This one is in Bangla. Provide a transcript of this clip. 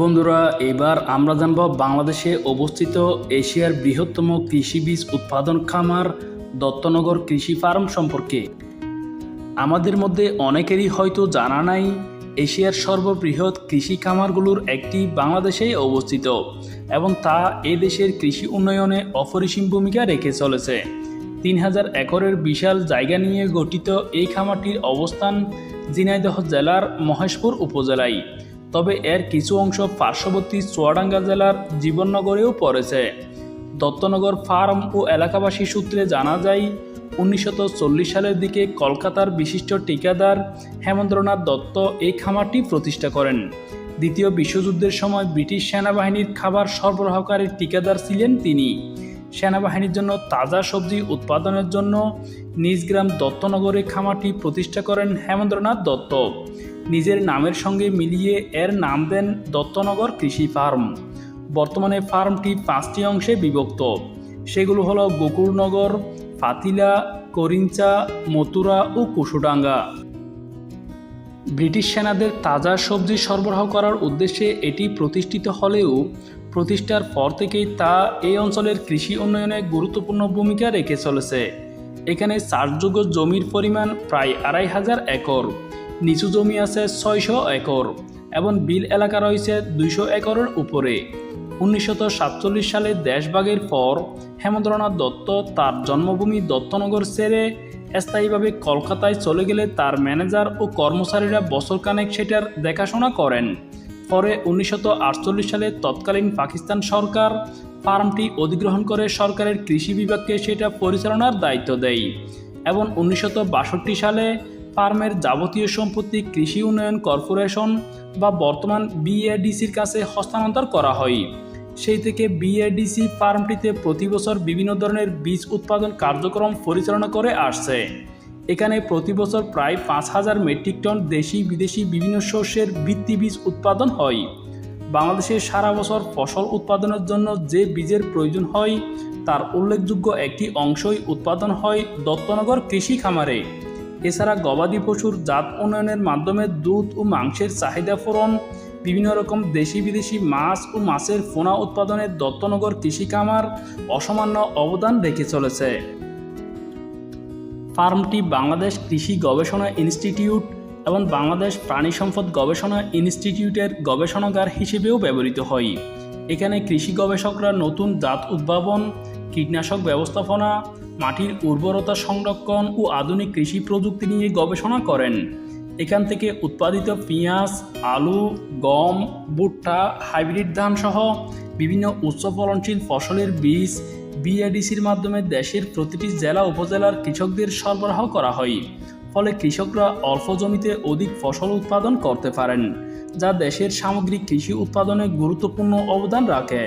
বন্ধুরা, এবার আমরা জানব বাংলাদেশে অবস্থিত এশিয়ার বৃহত্তম কৃষি বীজ উৎপাদন খামার দত্তনগর কৃষি ফার্ম সম্পর্কে। আমাদের মধ্যে অনেকেরই হয়তো জানা নাই, এশিয়ার সর্ববৃহৎ কৃষি খামারগুলোর একটি বাংলাদেশেই অবস্থিত এবং তা এ দেশের কৃষি উন্নয়নে অপরিসীম ভূমিকা রেখে চলেছে। তিন হাজার একরের বিশাল জায়গা নিয়ে গঠিত এই খামারটির অবস্থান ঝিনাইদহ জেলার মহেশপুর উপজেলায়। তবে এর কিছু অংশ পার্শ্ববর্তী চুয়াডাঙ্গা জেলার জীবননগরেও পড়েছে। দত্তনগর ফার্ম ও এলাকাবাসী সূত্রে জানা যায়, উনিশশো চল্লিশ সালের দিকে কলকাতার বিশিষ্ট ঠিকাদার হেমন্দ্রনাথ দত্ত এই খামারটি প্রতিষ্ঠা করেন। দ্বিতীয় বিশ্বযুদ্ধের সময় ব্রিটিশ সেনাবাহিনীর খাবার সরবরাহকারী ঠিকাদার ছিলেন তিনি। সেনাবাহিনীর জন্য তাজা সবজি উৎপাদনের জন্য নিজ গ্রাম দত্তনগরে খামারটি প্রতিষ্ঠা করেন হেমন্দ্রনাথ দত্ত। নিজের নামের সঙ্গে মিলিয়ে এর নাম দেন দত্তনগর কৃষি ফার্ম। বর্তমানে ফার্মটি পাঁচটি অংশে বিভক্ত। সেগুলো হলো গোকুলনগর, ফাতিলা, করিঞ্চা মতুরা ও কুশুডাঙ্গা ব্রিটিশ সেনাদের তাজা সবজি সরবরাহ করার উদ্দেশ্যে এটি প্রতিষ্ঠিত হলেও প্রতিষ্ঠার পর থেকেই তা এই অঞ্চলের কৃষি উন্নয়নে গুরুত্বপূর্ণ ভূমিকা রেখে চলেছে। এখানে চাষযোগ্য জমির পরিমাণ প্রায় আড়াই হাজার একর, নিচু জমি আছে ছয়শো একর এবং বিল এলাকা রয়েছে দুইশো একরের উপরে। উনিশশো সাতচল্লিশ সালে দেশভাগের পর হেমন্দ্রনাথ দত্ত তার জন্মভূমি দত্তনগর ছেড়ে স্থায়ীভাবে কলকাতায় চলে গেলে তার ম্যানেজার ও কর্মচারীরা বছরখানেক সেটার দেখাশোনা করেন। পরে উনিশশো আটচল্লিশ সালে তৎকালীন পাকিস্তান সরকার ফার্মটি অধিগ্রহণ করে সরকারের কৃষি বিভাগকে সেটা পরিচালনার দায়িত্ব দেয় এবং উনিশশো বাষট্টি সালে ফার্মের যাবতীয় সম্পত্তি কৃষি উন্নয়ন কর্পোরেশন বা বর্তমান বিএডিসির কাছে হস্তান্তর করা হয়। সেই থেকে বিএডিসি ফার্মটিতে প্রতি বছর বিভিন্ন ধরনের বীজ উৎপাদন কার্যক্রম পরিচালনা করে আসছে। এখানে প্রতি বছর প্রায় পাঁচ হাজার মেট্রিক টন দেশি বিদেশি বিভিন্ন শস্যের বৃত্তি বীজ উৎপাদন হয়। বাংলাদেশে সারা বছর ফসল উৎপাদনের জন্য যে বীজের প্রয়োজন হয়, তার উল্লেখযোগ্য একটি অংশই উৎপাদন হয় দত্তনগর কৃষি খামারে। এছাড়া গবাদি পশুর জাত উন্নয়নের মাধ্যমে দুধ ও মাংসের চাহিদা পূরণ, বিভিন্ন রকম দেশি বিদেশি মাছ ও মাছের পোনা উৎপাদনে দত্তনগর কৃষি খামার অসামান্য অবদান রেখে চলেছে। ফার্মটি বাংলাদেশ কৃষি গবেষণা ইনস্টিটিউট এবং বাংলাদেশ প্রাণী সম্পদ গবেষণা ইনস্টিটিউটের গবেষণাগার হিসেবেও ব্যবহৃত হয়। এখানে কৃষি গবেষকরা নতুন জাত উদ্ভাবন, কীটনাশক ব্যবস্থাপনা, মাটির উর্বরতা সংরক্ষণ ও আধুনিক কৃষি প্রযুক্তি নিয়ে গবেষণা করেন। এখান থেকে উৎপাদিত পেঁয়াজ, আলু, গম, ভুট্টা, হাইব্রিড ধান সহ বিভিন্ন উচ্চ ফলনশীল ফসলের বীজ বিএডিসির মাধ্যমে দেশের প্রতিটি জেলা উপজেলার কৃষকদের সরবরাহ করা হয়। ফলে কৃষকরা অল্প জমিতে অধিক ফসল উৎপাদন করতে পারেন, যা দেশের সামগ্রিক কৃষি উৎপাদনে গুরুত্বপূর্ণ অবদান রাখে।